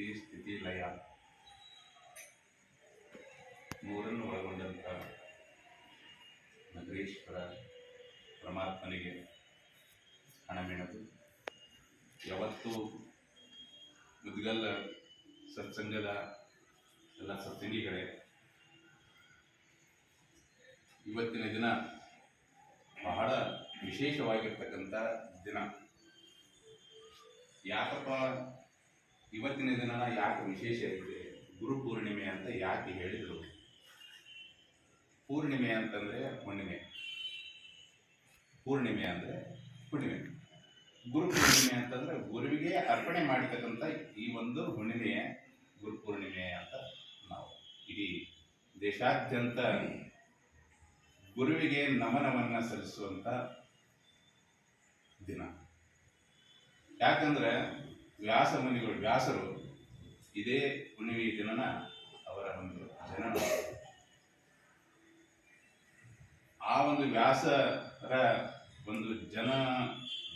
ಸೃಷ್ಟಿ ಸ್ಥಿತಿ ಲಯ. ಮೂರನ್ನು ಒಳಗೊಂಡಂಥ ನಗರೇಶ್ವರ ಪರಮಾತ್ಮನಿಗೆ ಹಣಮೆಣದು. ಯಾವತ್ತೂ ಮುದ್ಗಲ್ಲ ಸತ್ಸಂಗದ ಎಲ್ಲ ಸತ್ಸಂಗಿಗಳೇ. ಇವತ್ತಿನ ದಿನ ಬಹಳ ವಿಶೇಷವಾಗಿರ್ತಕ್ಕಂಥ ದಿನ. ಯಾಕಪ್ಪ ಇವತ್ತಿನ ದಿನ ಯಾಕೆ ವಿಶೇಷ ಇದೆ ಗುರು ಪೂರ್ಣಿಮೆ ಅಂತ ಯಾಕೆ ಹೇಳಿದರು? ಪೂರ್ಣಿಮೆ ಅಂತಂದರೆ ಹುಣ್ಣಿಮೆ. ಪೂರ್ಣಿಮೆ ಅಂದರೆ ಹುಣ್ಣಿಮೆ. ಗುರು ಪೂರ್ಣಿಮೆ ಅಂತಂದರೆ ಗುರುವಿಗೆ ಅರ್ಪಣೆ ಮಾಡಿರ್ತಕ್ಕಂಥ ಈ ಒಂದು ಹುಣ್ಣಿಮೆ, ಗುರು ಪೂರ್ಣಿಮೆ ಅಂತ ನಾವು ಇಡೀ ದೇಶಾದ್ಯಂತ ಗುರುವಿಗೆ ನಮನವನ್ನು ಸಲ್ಲಿಸುವಂಥ ದಿನ. ಯಾಕಂದ್ರೆ ವ್ಯಾಸ ಮುನಿಗಳು, ವ್ಯಾಸರು ಇದೇ ಹುಣ್ಣಿಮೆ ದಿನನ ಅವರ ಒಂದು ಜನನ ಆ ಒಂದು ವ್ಯಾಸರ ಒಂದು ಜನ,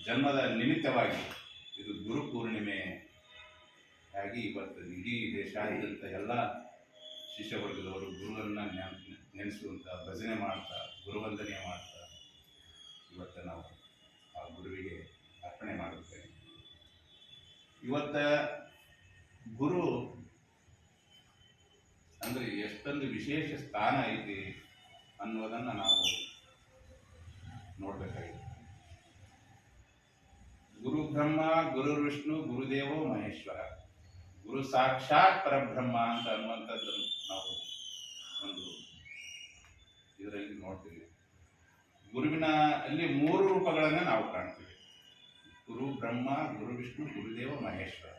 ಜನ್ಮದ ನಿಮಿತ್ತವಾಗಿ ಇದು ಗುರು ಪೂರ್ಣಿಮೆ ಆಗಿ ಇವತ್ತು ಇಡೀ ದೇಶಾದ್ಯಂತ ಎಲ್ಲ ಶಿಷ್ಯವರ್ಗದವರು ಗುರುವನ್ನ ನೆನೆಸುವಂಥ ಭಜನೆ ಮಾಡ್ತಾ, ಗುರುವಂದನೆ ಮಾಡ್ತಾ ಇವತ್ತು ನಾವು ಆ ಗುರುವಿಗೆ ಅರ್ಪಣೆ ಮಾಡುತ್ತೇವೆ. ಇವತ್ತ ಗುರು ಅಂದರೆ ಎಷ್ಟೊಂದು ವಿಶೇಷ ಸ್ಥಾನ ಐತಿ ಅನ್ನೋದನ್ನು ನಾವು ನೋಡಬೇಕಾಗಿದೆ. ಗುರು ಬ್ರಹ್ಮ, ಗುರು ವಿಷ್ಣು ಗುರುದೇವೋ ಮಹೇಶ್ವರ. ಗುರು ಸಾಕ್ಷಾತ್ ಪರಬ್ರಹ್ಮ ಅಂತ ಅನ್ನುವಂಥದ್ದು ನಾವು ಒಂದು ಇದರಲ್ಲಿ ನೋಡ್ತೀವಿ. ಗುರುವಿನ ಅಲ್ಲಿ ಮೂರು ರೂಪಗಳನ್ನು ನಾವು ಕಾಣ್ತೀವಿ. ಬ್ರಹ್ಮ, ಗುರು ವಿಷ್ಣು, ಗುರುದೇವ, ಮಹೇಶ್ವರ.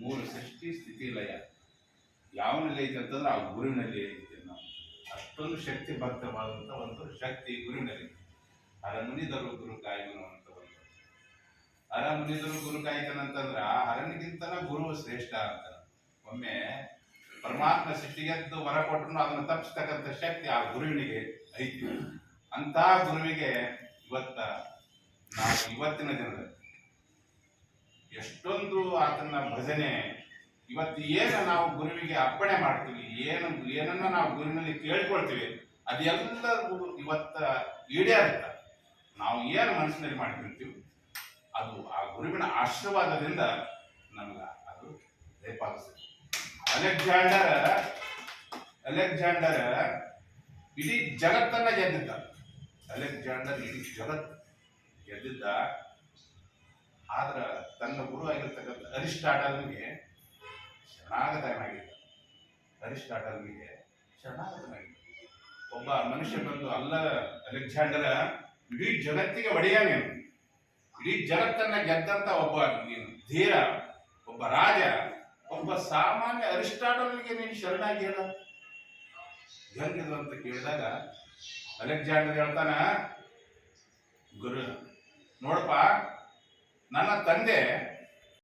ಮೂರು ಸೃಷ್ಟಿ, ಸ್ಥಿತಿ, ಲಯ. ಯಾವನಲ್ಲಿ ಐತೆ ಅಂತಂದ್ರೆ ಆ ಗುರುವಿನಲ್ಲಿ ಐತೆ ನಾವು. ಅಷ್ಟೊಂದು ಶಕ್ತಿ ಭಕ್ತವಾದಂಥ ಒಂದು ಶಕ್ತಿ ಗುರುವಿನಲ್ಲಿ. ಅರಮುನಿದರು ಗುರು ಕಾಯಿಗುರು ಅಂತ ಒಂದು. ಅರಮುನಿದರು ಗುರು ಕಾಯ್ತಾನಂತಂದ್ರ ಆ ಹರನಿಗಿಂತನ ಗುರು ಶ್ರೇಷ್ಠ ಅಂತ. ಒಮ್ಮೆ ಪರಮಾತ್ಮ ಸೃಷ್ಟಿಗೆದ್ದು ವರ ಕೊಟ್ಟರು ಅದನ್ನು ತಪ್ಪಿಸ್ತಕ್ಕಂಥ ಶಕ್ತಿ ಆ ಗುರುವಿನಿಗೆ ಐತಿ. ಅಂತ ಗುರುವಿಗೆ ಇವತ್ತ ನಾವು ಇವತ್ತಿನ ದಿನದಲ್ಲಿ ಎಷ್ಟೊಂದು ಆತನ ಭಜನೆ. ಇವತ್ತು ಏನು ನಾವು ಗುರುವಿಗೆ ಅರ್ಪಣೆ ಮಾಡ್ತೀವಿ, ಏನು, ಏನನ್ನ ನಾವು ಗುರುವಿನಲ್ಲಿ ಕೇಳ್ಕೊಳ್ತೀವಿ ಅದೆಲ್ಲರಿಗೂ ಇವತ್ತ ಈಡೇರುತ್ತೆ. ನಾವು ಏನು ಮನಸ್ಸಿನಲ್ಲಿ ಮಾಡ್ಕೊಂತೀವಿ, ಅದು ಆ ಗುರುವಿನ ಆಶೀರ್ವಾದದಿಂದ ನಮ್ಗೆ ಅದು ದಯಪಾಲಿಸ್ತದೆ ಅಲೆಕ್ಸಾಂಡರ್ ಅಲೆಕ್ಸಾಂಡರ್ ಇಡೀ ಜಗತ್ತನ್ನ ಗೆದ್ದಿದ್ದ. ಅಲೆಕ್ಸಾಂಡರ್ ಇಡೀ ಜಗತ್ತು ಗೆದ್ದಿದ್ದ. ಆದ್ರ ತನ್ನ ಗುರು ಆಗಿರ್ತಕ್ಕಂಥ ಅರಿಸ್ಟಾಟಲ್ಗೆ ಶರಣಾಗತನಾಗಿದ್ದ. ಅರಿಸ್ಟಾಟಲ್ಗೆ ಶರಣಾಗತನಾಗಿದ್ದ. ಒಬ್ಬ ಮನುಷ್ಯ ಬಂದು ಅಲ್ಲ ಅಲೆಕ್ಸಾಂಡರ, ಇಡೀ ಜಗತ್ತಿಗೆ ಒಡೆಯನೇನು ಇಡೀ ಜಗತ್ತನ್ನ ಗೆದ್ದಂತ ಒಬ್ಬ ನೀನು ಧೀರ, ಒಬ್ಬ ರಾಜ, ಒಬ್ಬ ಸಾಮಾನ್ಯ ಅರಿಸ್ಟಾಟಲ್ಗೆ ನೀನು ಶರಣಾಗಿ ಹೇಳ. ಅಂತ ಕೇಳಿದಾಗ ಅಲೆಕ್ಸಾಂಡರ್ ಹೇಳ್ತಾನ, ಗುರು, ನೋಡಪ್ಪ ನನ್ನ ತಂದೆ